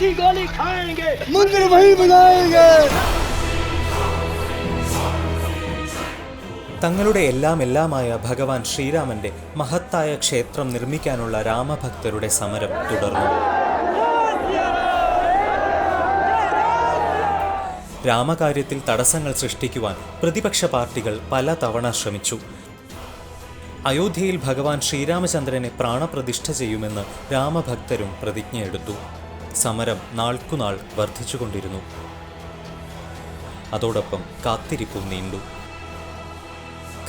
मीठी गोली खाएंगे मंदिर वही बनाएंगे തങ്ങളുടെ എല്ലാം എല്ലാമായ ഭഗവാൻ ശ്രീരാമന്റെ മഹത്തായ ക്ഷേത്രം നിർമ്മിക്കാനുള്ള രാമഭക്തരുടെ സമരം തുടർന്നു രാമകാര്യത്തിൽ തടസ്സങ്ങൾ സൃഷ്ടിക്കുവാൻ പ്രതിപക്ഷ പാർട്ടികൾ പല തവണ ശ്രമിച്ചു അയോധ്യയിൽ ഭഗവാൻ ശ്രീരാമചന്ദ്രനെ പ്രാണപ്രതിഷ്ഠ ചെയ്യുമെന്ന് രാമഭക്തരും പ്രതിജ്ഞയെടുത്തു സമരം നാൾക്കുനാൾ വർദ്ധിച്ചുകൊണ്ടിരുന്നു. അതോടൊപ്പം കാത്തിരിപ്പും നീണ്ടു.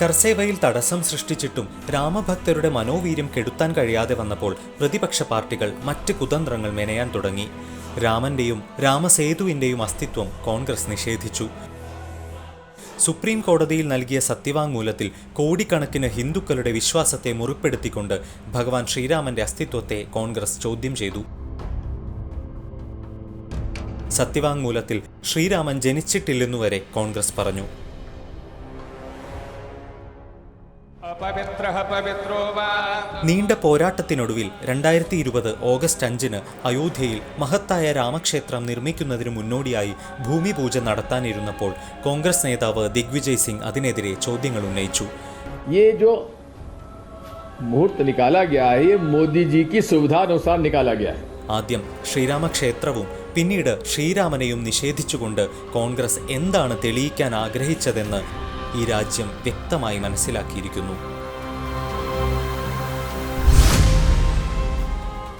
കർസേവയിൽ തടസ്സം സൃഷ്ടിച്ചിട്ടും രാമഭക്തരുടെ മനോവീര്യം കെടുത്താൻ കഴിയാതെ വന്നപ്പോൾ പ്രതിപക്ഷ പാർട്ടികൾ മറ്റ് കുതന്ത്രങ്ങൾ മെനയാൻ തുടങ്ങി. രാമന്റെയും രാമസേതുവിന്റെയും അസ്തിത്വം കോൺഗ്രസ് നിഷേധിച്ചു. സുപ്രീം കോടതിയിൽ നൽകിയ സത്യവാങ്മൂലത്തിൽ കോടിക്കണക്കിന് ഹിന്ദുക്കളുടെ വിശ്വാസത്തെ മുറിപ്പെടുത്തിക്കൊണ്ട് ഭഗവാൻ ശ്രീരാമന്റെ അസ്തിത്വത്തെ കോൺഗ്രസ് ചോദ്യം ചെയ്തു. സത്യവാങ്മൂലത്തിൽ ശ്രീരാമൻ ജനിച്ചിട്ടില്ലെന്നുവരെ കോൺഗ്രസ് പറഞ്ഞു. നീണ്ട പോരാട്ടത്തിനൊടുവിൽ രണ്ടായിരത്തി ഇരുപത് ഓഗസ്റ്റ് അഞ്ചിന് അയോധ്യയിൽ മഹത്തായ രാമക്ഷേത്രം നിർമ്മിക്കുന്നതിന് മുന്നോടിയായി ഭൂമി പൂജ നടത്താനിരുന്നപ്പോൾ കോൺഗ്രസ് നേതാവ് ദിഗ്വിജയ് സിംഗ് അതിനെതിരെ ചോദ്യങ്ങൾ ഉന്നയിച്ചു. ആദ്യം ശ്രീരാമക്ഷേത്രവും പിന്നീട് ശ്രീരാമനെയും നിഷേധിച്ചുകൊണ്ട് കോൺഗ്രസ് എന്താണ് തെളിയിക്കാൻ ആഗ്രഹിച്ചതെന്ന് ഈ രാജ്യം വ്യക്തമായി മനസ്സിലാക്കിയിരിക്കുന്നു.